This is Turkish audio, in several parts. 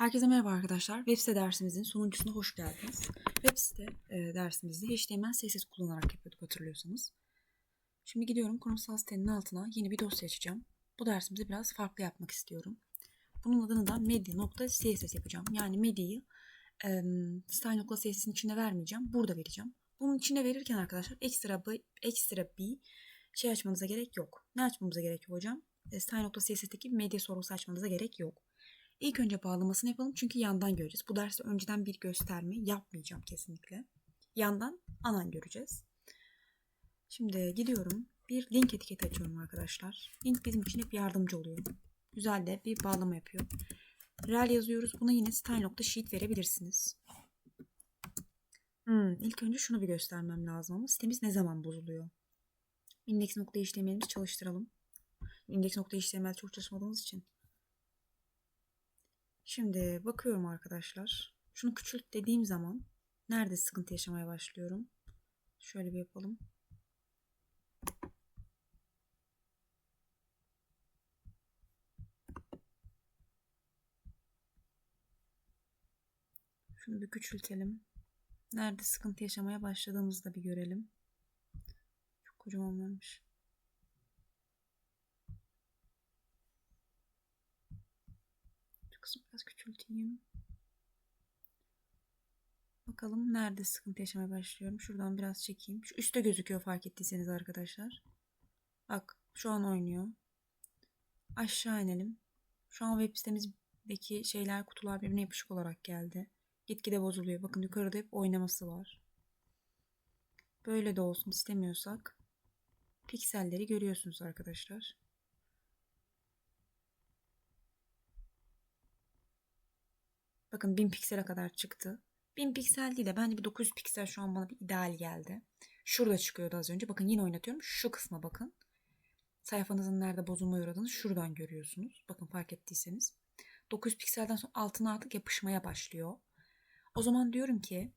Herkese merhaba arkadaşlar. Web site dersimizin sonuncusuna hoş geldiniz. Web site e, dersimizde HTML, CSS kullanarak yapıyorduk hatırlıyorsanız. Şimdi gidiyorum kurumsal sitenin altına yeni bir dosya açacağım. Bu dersimizi biraz farklı yapmak istiyorum. Bunun adını da media.css yapacağım. Yani medyayı e, style.csS'in içine vermeyeceğim. Burada vereceğim. Bunun içine verirken arkadaşlar ekstra bir, ekstra bir şey açmanıza gerek yok. Ne açmamıza gerek yok hocam? E, style.csS'teki medya sorusu açmanıza gerek yok. İlk önce bağlamasını yapalım çünkü yandan göreceğiz. Bu derste önceden bir gösterme yapmayacağım kesinlikle. Yandan anan göreceğiz. Şimdi gidiyorum. Bir link etiketi açıyorum arkadaşlar. Link bizim için hep yardımcı oluyor. Güzel de bir bağlama yapıyor. Rel yazıyoruz. Buna yine style.sheet verebilirsiniz. Hmm, ilk önce şunu bir göstermem lazım ama sitemiz ne zaman bozuluyor? Index.html'imizi çalıştıralım. Index.html çok çalışmadığımız için Şimdi bakıyorum arkadaşlar. Şunu küçült dediğim zaman nerede sıkıntı yaşamaya başlıyorum? Şöyle bir yapalım. Şunu bir küçültelim. Nerede sıkıntı yaşamaya başladığımızı da bir görelim. Çok kocaman vermiş. Kısmı biraz küçülteyim. Bakalım nerede sıkıntı yaşamaya başlıyorum. Şuradan biraz çekeyim. Şu üstte gözüküyor fark ettiyseniz arkadaşlar. Bak şu an oynuyor. Aşağı inelim. Şu an web sitemizdeki şeyler kutular birbirine yapışık olarak geldi. Gitgide bozuluyor. Bakın yukarıda hep oynaması var. Böyle de olsun istemiyorsak pikselleri görüyorsunuz arkadaşlar. Bakın 1000 piksele kadar çıktı. 1000 piksel değil de bence bir 900 piksel şu an bana bir ideal geldi. Şurada çıkıyordu az önce. Bakın yine oynatıyorum. Şu kısma bakın. Sayfanızın nerede bozulma uğradığını şuradan görüyorsunuz. Bakın fark ettiyseniz. 900 pikselden sonra altına artık yapışmaya başlıyor. O zaman diyorum ki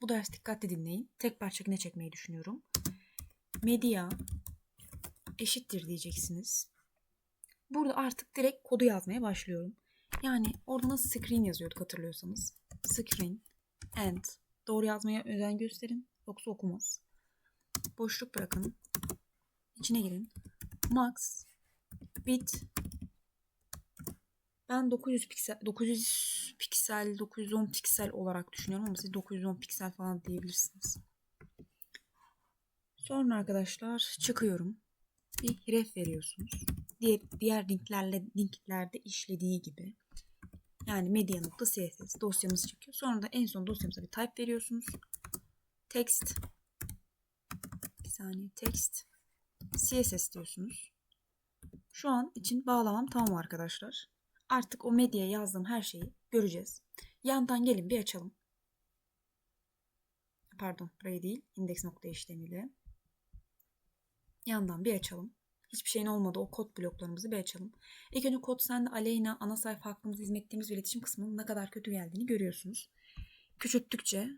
bu ders dikkatli dinleyin. Tek parça ne çekmeyi düşünüyorum. Medya eşittir diyeceksiniz. Burada artık direkt kodu yazmaya başlıyorum. Yani orada nasıl screen yazıyorduk hatırlıyorsanız. Screen, and. Doğru yazmaya özen gösterin. Yoksa okumaz. Boşluk bırakın. İçine girin. Max, bit. Ben 900 piksel, 900 piksel, 910 piksel olarak düşünüyorum ama siz 910 piksel falan diyebilirsiniz. Sonra arkadaşlar çıkıyorum. Bir ref veriyorsunuz. Diğer, diğer linklerle linklerde işlediği gibi. Yani media.css dosyamız çıkıyor. Sonra da en son dosyamıza bir type veriyorsunuz. Text bir saniye text CSS diyorsunuz. Şu an için bağlamam tamam arkadaşlar. Artık o medyaya yazdığım her şeyi göreceğiz. Yandan gelin bir açalım. Pardon burayı değil index.html'i. Yandan bir açalım. Hiçbir şeyin olmadı. O kod bloklarımızı bir açalım. İlk önce kod sende aleyna ana sayfa hakkımızda hizmettiğimiz iletişim kısmının ne kadar kötü geldiğini görüyorsunuz. Küçülttükçe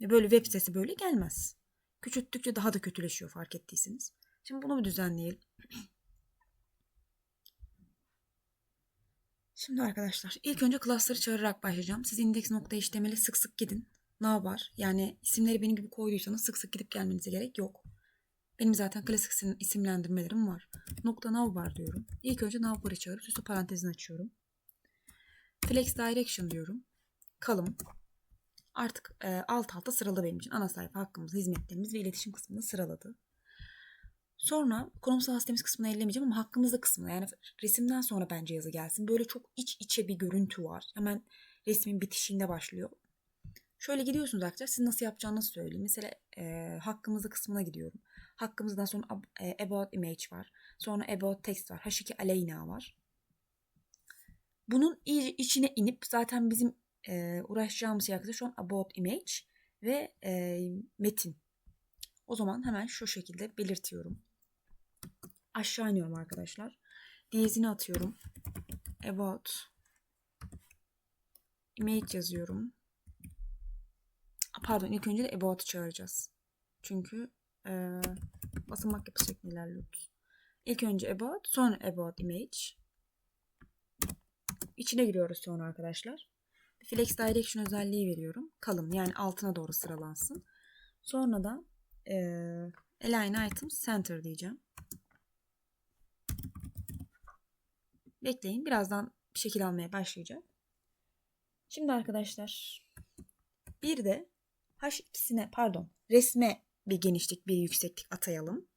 böyle web sitesi böyle gelmez. Küçülttükçe daha da kötüleşiyor fark ettiyseniz. Şimdi bunu bir düzenleyelim. Şimdi arkadaşlar ilk önce class'ları çağırarak başlayacağım. Siz index.html'e sık sık gidin. Ne var? Yani isimleri benim gibi koyduysanız sık sık gidip gelmenize gerek yok. Benim zaten klasik isimlendirmelerim var. Nokta navbar diyorum. İlk önce navbar'ı çağırıp üstü parantezini açıyorum. Flex direction diyorum. Kalım. Artık e, alt alta sıraladı benim için. Ana sayfa hakkımız, hizmetlerimiz ve iletişim kısmını sıraladı. Sonra kurumsal sistemiz kısmını ellemeyeceğim ama hakkımızda kısmına yani resimden sonra bence yazı gelsin. Böyle çok iç içe bir görüntü var. Hemen resmin bitişinde başlıyor. Şöyle gidiyorsunuz arkadaşlar. Siz nasıl yapacağınızı söyleyeyim. Mesela e, hakkımızda kısmına gidiyorum. Hakkımızdan sonra e, about image var. Sonra about text var. H2 aleyna var. Bunun içine inip zaten bizim e, uğraşacağımız şey arkadaşlar şu an about image ve e, metin. O zaman hemen şu şekilde belirtiyorum. Aşağı iniyorum arkadaşlar. Diyezini atıyorum. About image yazıyorum. Pardon ilk önce de about'u çağıracağız. Çünkü e, basamak yapı şeklinde ilerliyoruz. İlk önce about, sonra about image. İçine giriyoruz sonra arkadaşlar. Flex Direction özelliği veriyorum. Kalın yani altına doğru sıralansın. Sonra da eee Align Items Center diyeceğim. Bekleyin. Birazdan bir şekil almaya başlayacak. Şimdi arkadaşlar bir de H2'sine pardon resme bir genişlik bir yükseklik atayalım.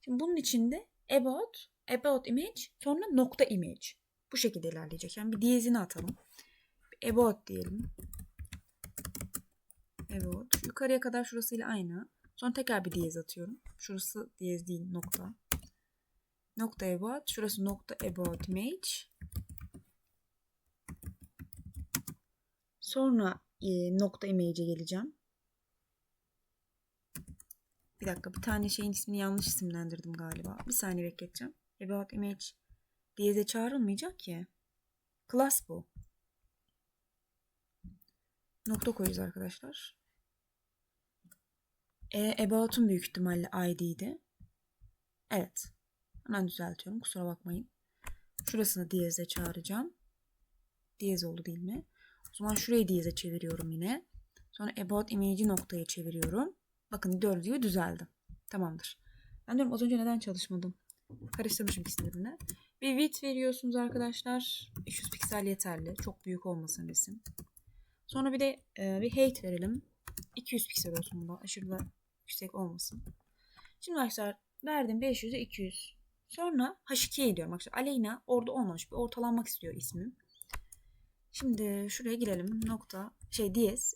Şimdi bunun içinde about, about image sonra nokta image. Bu şekilde ilerleyecek. Yani bir diyezini atalım. About diyelim. About. Yukarıya kadar şurasıyla aynı. Sonra tekrar bir diyez atıyorum. Şurası diyez değil nokta. Nokta about. Şurası nokta about image. Sonra e, nokta image'e geleceğim. Bir dakika bir tane şeyin ismini yanlış isimlendirdim galiba. Bir saniye bekleteceğim. About image diyeze çağrılmayacak ki. Class bu. Nokta koyuyoruz arkadaşlar. E, about'un büyük ihtimalle ID'ydi. Evet. Hemen düzeltiyorum. Kusura bakmayın. Şurasını diyeze çağıracağım. Diyez oldu değil mi? Zaman şurayı diyeze çeviriyorum yine. Sonra about image'i noktaya çeviriyorum. Bakın gördüğü düzeldi. Tamamdır. Ben diyorum az önce neden çalışmadım? Karıştırmışım ikisini. Bir width veriyorsunuz arkadaşlar. 500 piksel yeterli. Çok büyük olmasın resim. Sonra bir de e, bir height verelim. 200 piksel olsun bunda. Aşırı da yüksek olmasın. Şimdi arkadaşlar verdim 500'e 200. Sonra H2'ye gidiyorum. Arkadaşlar Aleyna orada olmamış. Bir ortalanmak istiyor ismim. Şimdi şuraya girelim. Nokta şey diyez.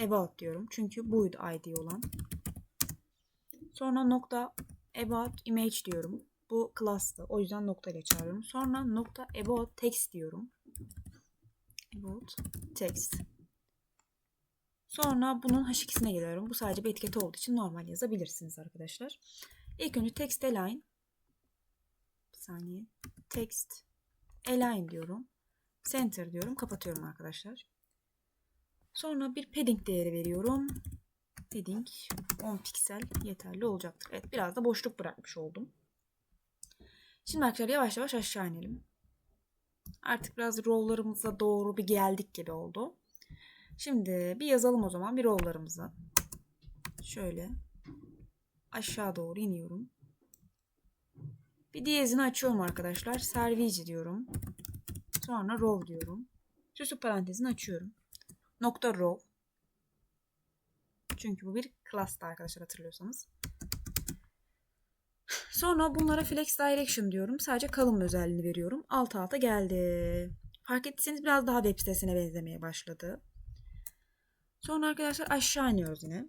About diyorum. Çünkü buydu ID olan. Sonra nokta about image diyorum. Bu class'tı. O yüzden nokta ile çağırıyorum. Sonra nokta about text diyorum. About text. Sonra bunun H2'sine geliyorum. Bu sadece bir etiketi olduğu için normal yazabilirsiniz arkadaşlar. İlk önce text align. Bir saniye. Text align diyorum. Center diyorum. Kapatıyorum arkadaşlar. Sonra bir padding değeri veriyorum. Padding 10 piksel yeterli olacaktır. Evet biraz da boşluk bırakmış oldum. Şimdi arkadaşlar yavaş yavaş aşağı inelim. Artık biraz row'larımıza doğru bir geldik gibi oldu. Şimdi bir yazalım o zaman bir row'larımızı. Şöyle aşağı doğru iniyorum. Bir diyezini açıyorum arkadaşlar. Service diyorum. Sonra row diyorum. Süslü parantezini açıyorum. Nokta row. Çünkü bu bir class'ta arkadaşlar hatırlıyorsanız. Sonra bunlara flex direction diyorum. Sadece kalın özelliğini veriyorum. Alt alta geldi. Fark ettiyseniz biraz daha web sitesine benzemeye başladı. Sonra arkadaşlar aşağı iniyoruz yine.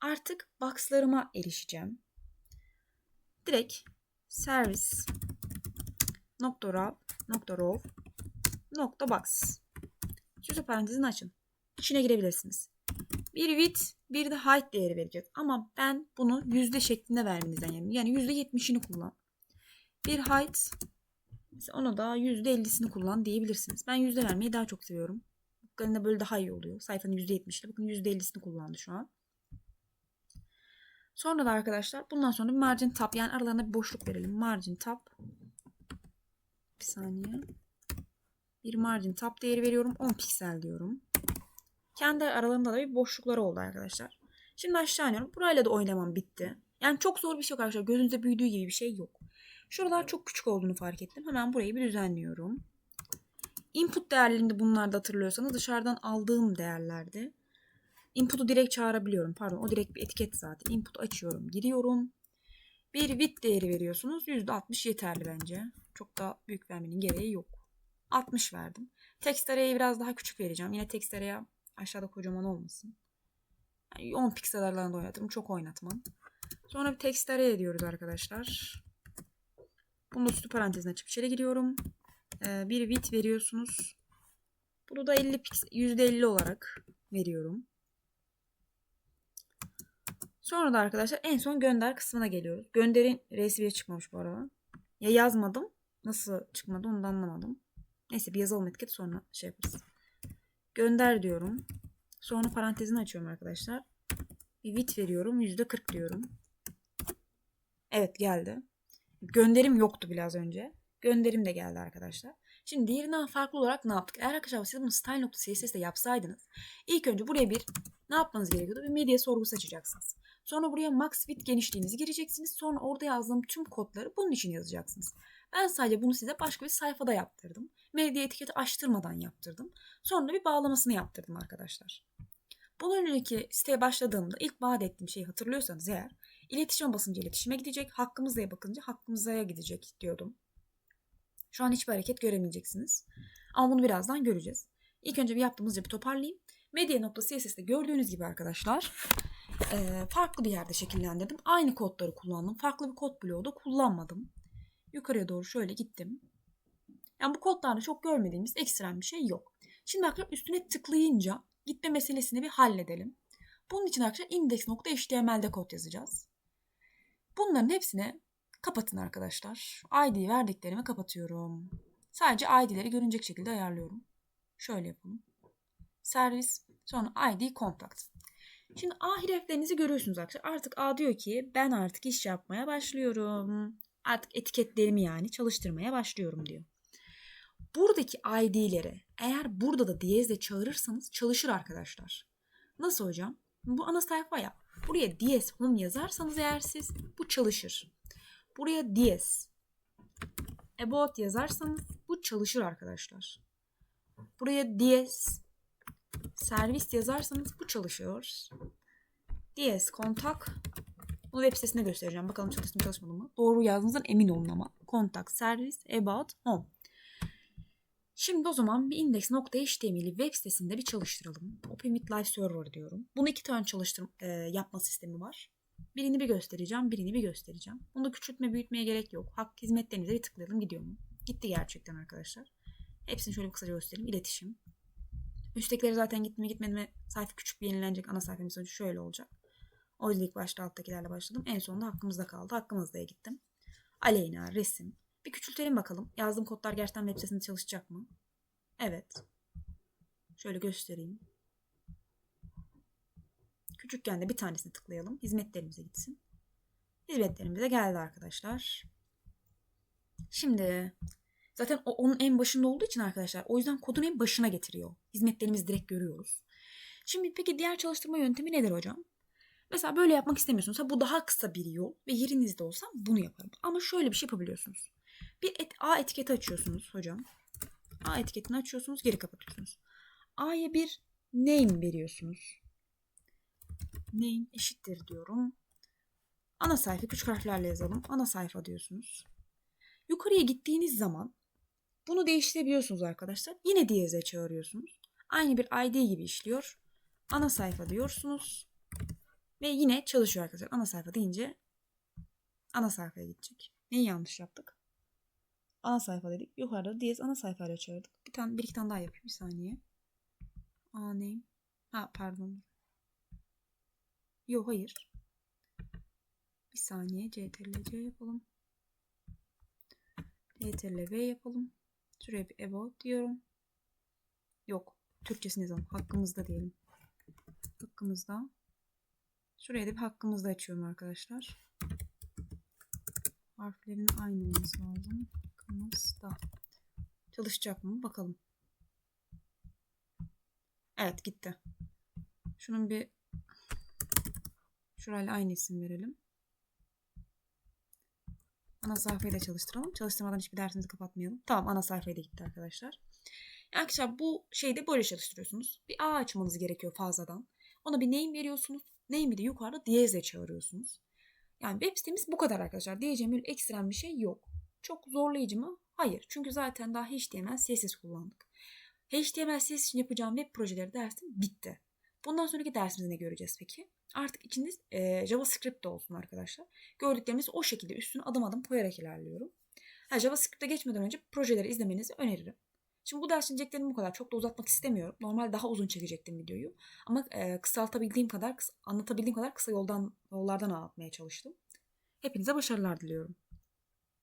Artık box'larıma erişeceğim. Direkt service nokta row nokta row box. Süslü parantezini açın. İçine girebilirsiniz. Bir width bir de height değeri verecek. Ama ben bunu yüzde şeklinde vermenizden yani. Yani yüzde yetmişini kullan. Bir height ona da yüzde ellisini kullan diyebilirsiniz. Ben yüzde vermeyi daha çok seviyorum. Bakın böyle daha iyi oluyor. Sayfanın yüzde yetmişli. Bakın yüzde ellisini kullandı şu an. Sonra da arkadaşlar bundan sonra margin tab yani aralarına bir boşluk verelim. Margin tab. Bir saniye. Bir margin tab değeri veriyorum. 10 piksel diyorum. Kendi aralarında da bir boşlukları oldu arkadaşlar. Şimdi aşağı iniyorum. Burayla da oynamam bitti. Yani çok zor bir şey yok arkadaşlar. Gözünüzde büyüdüğü gibi bir şey yok. Şuralar çok küçük olduğunu fark ettim. Hemen burayı bir düzenliyorum. Input değerlerinde bunlar da hatırlıyorsanız dışarıdan aldığım değerlerdi. Input'u direkt çağırabiliyorum. Pardon o direkt bir etiket zaten. Input açıyorum. Giriyorum. Bir width değeri veriyorsunuz. %60 yeterli bence. Çok da büyük vermenin gereği yok. 60 verdim. Text arayı biraz daha küçük vereceğim. Yine text araya aşağıda kocaman olmasın. Yani 10 piksel aralarında oynatırım. Çok oynatmam. Sonra bir text araya diyoruz arkadaşlar. Bunu da üstü parantezine açıp içeri giriyorum. Ee, bir width veriyorsunuz. Bunu da 50 piksel, %50 olarak veriyorum. Sonra da arkadaşlar en son gönder kısmına geliyoruz. Gönderin resmiye çıkmamış bu arada. Ya yazmadım. Nasıl çıkmadı onu da anlamadım. Neyse bir yazalım etiket sonra şey yaparız. Gönder diyorum. Sonra parantezini açıyorum arkadaşlar. Bir bit veriyorum. %40 diyorum. Evet geldi. Gönderim yoktu biraz önce. Gönderim de geldi arkadaşlar. Şimdi diğerinden farklı olarak ne yaptık? Eğer arkadaşlar siz bunu style.css'de yapsaydınız ilk önce buraya bir ne yapmanız gerekiyordu? Bir medya sorgusu açacaksınız. Sonra buraya max width genişliğinizi gireceksiniz. Sonra orada yazdığım tüm kodları bunun için yazacaksınız. Ben sadece bunu size başka bir sayfada yaptırdım. Medya etiketi açtırmadan yaptırdım. Sonra bir bağlamasını yaptırdım arkadaşlar. Bunun önceki siteye başladığımda ilk vaat ettiğim şeyi hatırlıyorsanız eğer iletişim basınca iletişime gidecek, hakkımızaya bakınca hakkımızaya gidecek diyordum. Şu an hiçbir hareket göremeyeceksiniz. Ama bunu birazdan göreceğiz. İlk önce bir yaptığımızca bir toparlayayım. Medya.css'de gördüğünüz gibi arkadaşlar farklı bir yerde şekillendirdim. Aynı kodları kullandım. Farklı bir kod bloğu da kullanmadım. Yukarıya doğru şöyle gittim. Yani bu kodlarda çok görmediğimiz ekstrem bir şey yok. Şimdi arkadaşlar üstüne tıklayınca gitme meselesini bir halledelim. Bunun için arkadaşlar index.html'de kod yazacağız. Bunların hepsini kapatın arkadaşlar. ID verdiklerimi kapatıyorum. Sadece ID'leri görünecek şekilde ayarlıyorum. Şöyle yapalım. Servis, sonra ID contact. Şimdi A harflerinizi görüyorsunuz arkadaşlar. Artık A diyor ki ben artık iş yapmaya başlıyorum. Artık etiketlerimi yani çalıştırmaya başlıyorum diyor. Buradaki ID'leri eğer burada da diyezle çağırırsanız çalışır arkadaşlar. Nasıl hocam? Bu ana sayfa ya. Buraya diyez home yazarsanız eğer siz bu çalışır. Buraya diyez about yazarsanız bu çalışır arkadaşlar. Buraya diyez servis yazarsanız bu çalışıyor. Diyez kontak bunu web sitesinde göstereceğim. Bakalım çalıştı mı çalışmadı mı? Doğru yazdığınızdan emin olun ama. Kontak, servis, about, home. Şimdi o zaman bir index.html'i web sitesinde bir çalıştıralım. Open with Live Server diyorum. Bunu iki tane çalıştır e, yapma sistemi var. Birini bir göstereceğim, birini bir göstereceğim. Bunu da küçültme, büyütmeye gerek yok. Hak hizmetlerinize bir tıklayalım gidiyor mu? Gitti gerçekten arkadaşlar. Hepsini şöyle bir kısaca göstereyim. İletişim. Üsttekileri zaten gitti mi gitmedi mi sayfa küçük bir yenilenecek. Ana sayfamız sonucu şöyle olacak. O yüzden ilk başta alttakilerle başladım. En sonunda hakkımızda kaldı. Hakkımızda'ya gittim. Aleyna, resim. Bir küçültelim bakalım. Yazdığım kodlar gerçekten web sitesinde çalışacak mı? Evet. Şöyle göstereyim. Küçükken de bir tanesini tıklayalım. Hizmetlerimize gitsin. Hizmetlerimize geldi arkadaşlar. Şimdi zaten o onun en başında olduğu için arkadaşlar o yüzden kodun en başına getiriyor. Hizmetlerimizi direkt görüyoruz. Şimdi peki diğer çalıştırma yöntemi nedir hocam? Mesela böyle yapmak istemiyorsunuz. Ha bu daha kısa bir yol ve yerinizde olsa bunu yaparım. Ama şöyle bir şey yapabiliyorsunuz. Bir et, A etiketi açıyorsunuz hocam. A etiketini açıyorsunuz, geri kapatıyorsunuz. A'ya bir name veriyorsunuz. Name eşittir diyorum. Ana sayfa küçük harflerle yazalım. Ana sayfa diyorsunuz. Yukarıya gittiğiniz zaman bunu değiştirebiliyorsunuz arkadaşlar. Yine diyeze çağırıyorsunuz. Aynı bir ID gibi işliyor. Ana sayfa diyorsunuz. Ve yine çalışıyor arkadaşlar. Ana sayfa deyince ana sayfaya gidecek. Neyi yanlış yaptık? Ana sayfa dedik. Yukarıda diyez ana sayfayla çağırdık. Bir tane bir iki tane daha yapayım bir saniye. A name. Ha pardon. Yok hayır. Bir saniye CTRL-C yapalım. CTRL-V yapalım. Şuraya bir about diyorum. Yok. Türkçesini yazalım. Hakkımızda diyelim. Hakkımızda. Şuraya da bir hakkımızda açıyorum arkadaşlar. Harflerin aynı olması lazım. Hakkımızda. Çalışacak mı? Bakalım. Evet gitti. Şunun bir şurayla aynı isim verelim. Ana sayfayı da çalıştıralım. Çalıştırmadan hiçbir dersimizi kapatmayalım. Tamam ana sayfaya da gitti arkadaşlar. Arkadaşlar bu şeyde böyle çalıştırıyorsunuz. Bir A açmanız gerekiyor fazladan. Ona bir name veriyorsunuz. Name'i yukarıda diyezle çağırıyorsunuz. Yani web sitemiz bu kadar arkadaşlar. Diyeceğim öyle ekstrem bir şey yok. Çok zorlayıcı mı? Hayır. Çünkü zaten daha HTML, CSS kullandık. HTML, CSS için yapacağım web projeleri dersim bitti. Bundan sonraki dersimizde ne göreceğiz peki? Artık içinde e, JavaScript de olsun arkadaşlar. Gördüklerimiz o şekilde üstüne adım adım koyarak ilerliyorum. Ha, JavaScript'e geçmeden önce projeleri izlemenizi öneririm. Şimdi bu ders diyeceklerim bu kadar. Çok da uzatmak istemiyorum. Normal daha uzun çekecektim videoyu. Ama e, kısaltabildiğim kadar, kısa, anlatabildiğim kadar kısa yoldan yollardan anlatmaya çalıştım. Hepinize başarılar diliyorum.